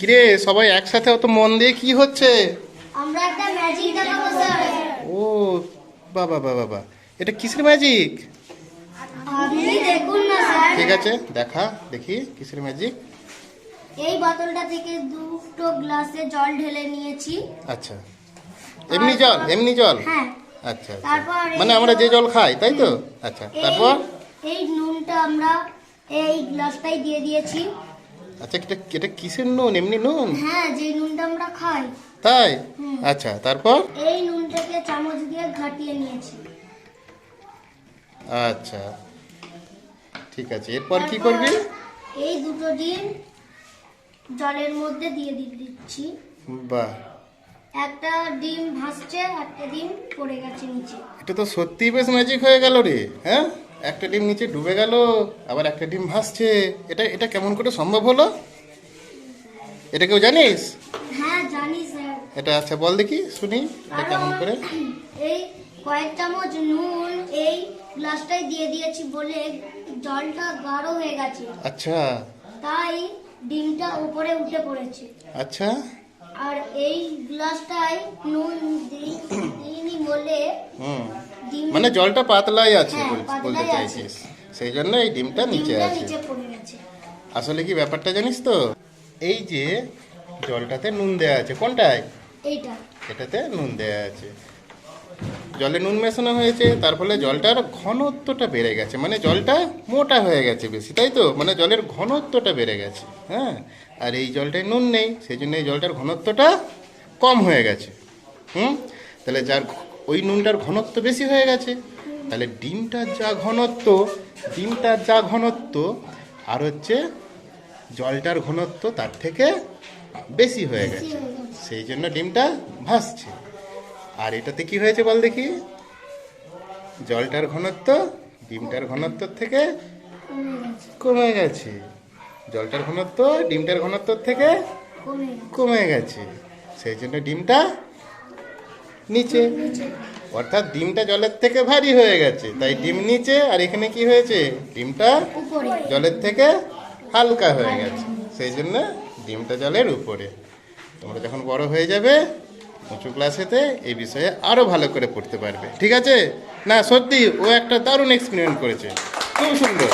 কিরে সবাই একসাথে অত মন দিয়ে কি হচ্ছে? আমরা একটা ম্যাজিক দেখাবো স্যার ও বাবা বাবা বাবা। এটা কিসের ম্যাজিক আপনি দেখুন না স্যার ঠিক আছে দেখা দেখি কিসের ম্যাজিক এই বোতলটা থেকে দুটো গ্লাসে জল ঢেলে নিয়েছি। আচ্ছা। এমনি জল এমনি জল? হ্যাঁ। আচ্ছা আচ্ছা। তারপর মানে আমরা যে জল খাই তাই তো? আচ্ছা তারপর? এই নুনটা আমরা এই গ্লাসটাই দিয়ে দিয়েছি। আচ্ছা এটা এটা কিসের নুন? এমনি নুন? হ্যাঁ যে নুনটা আমরা খাই। তাই? আচ্ছা তারপর? এই নুনটাকে চামচ দিয়ে ঘাটিয়ে নিয়েছি। আচ্ছা ঠিক আছে। এরপর কি করবি? এই দুটো ডিম জলের মধ্যে দিয়ে দিচ্ছি। বাহ। একটা ডিম ভাসছে একটা ডিম পড়ে গেছে নিচে। এটা তো সত্যি বেশ ম্যাজিক হয়ে গেল রে হ্যাঁ? একটা ডিম নিচে ডুবে গেল আবার একটা ডিম ভাসছে। এটা এটা কেমন করে সম্ভব হলো? এটা কেউ জানিস? হ্যাঁ জানি স্যার। এটা আচ্ছা বল দেখি শুনি। এটা কেমন করে? এই কয়েক চামচ নুন এই গ্লাসটাই দিয়ে দিয়েছি বলে জলটা গাঢ় হয়ে গেছে। আচ্ছা। তাই ডিমটা উপরে উঠে পড়েছে। আচ্ছা। আর এই গ্লাসটায় নুন দিই- দিইনি বলে হুম। মানে জলটা পাতলাই আছে হ্যাঁ, বলতে চাইছিস। সেই জন্য এই ডিমটা নিচে আছে। আসলে কি ব্যাপারটা জানিস তো? এই যে জলটাতে নুন দেওয়া আছে কোনটায়? এটাতে নুন দেওয়া আছে। জলে নুন মেশানো হয়েছে তার ফলে জলটার ঘনত্বটা বেড়ে গেছে। মানে জলটা মোটা হয়ে গেছে বেশি তাই তো? মানে জলের ঘনত্বটা বেড়ে গেছে হ্যাঁ? আর এই জলটায় নুন নেই সেই জন্য এই জলটার ঘনত্বটা কম হয়ে গেছে। হুম? তাহলে যার ওই নুনটার ঘনত্ব বেশি হয়ে গেছে। তাহলে ডিমটার যা ঘনত্ব ডিমটার যা ঘনত্ব আর হচ্ছে জলটার ঘনত্ব তার থেকে বেশি হয়ে গেছে। সেই জন্য ডিমটা ভাসছে। আর এটাতে কি হয়েছে বল দেখি? জলটার ঘনত্ব ডিমটার ঘনত্ব থেকে কমে গেছে। জলটার ঘনত্ব ডিমটার ঘনত্ব থেকে কমে গেছে। সেই জন্য ডিমটা নিচে। অর্থাৎ ডিমটা জলের থেকে ভারী হয়ে গেছে। তাই ডিম নিচে আর এখানে কি হয়েছে? ডিমটা জলের থেকে হালকা হয়ে গেছে। সেই জন্য ডিমটা জলের উপরে। তোমরা যখন বড় হয়ে যাবে উঁচু ক্লাসেতে এই বিষয়ে আরও ভালো করে পড়তে পারবে। ঠিক আছে? না সত্যি ও একটা দারুণ এক্সপেরিমেন্ট করেছে। খুব সুন্দর।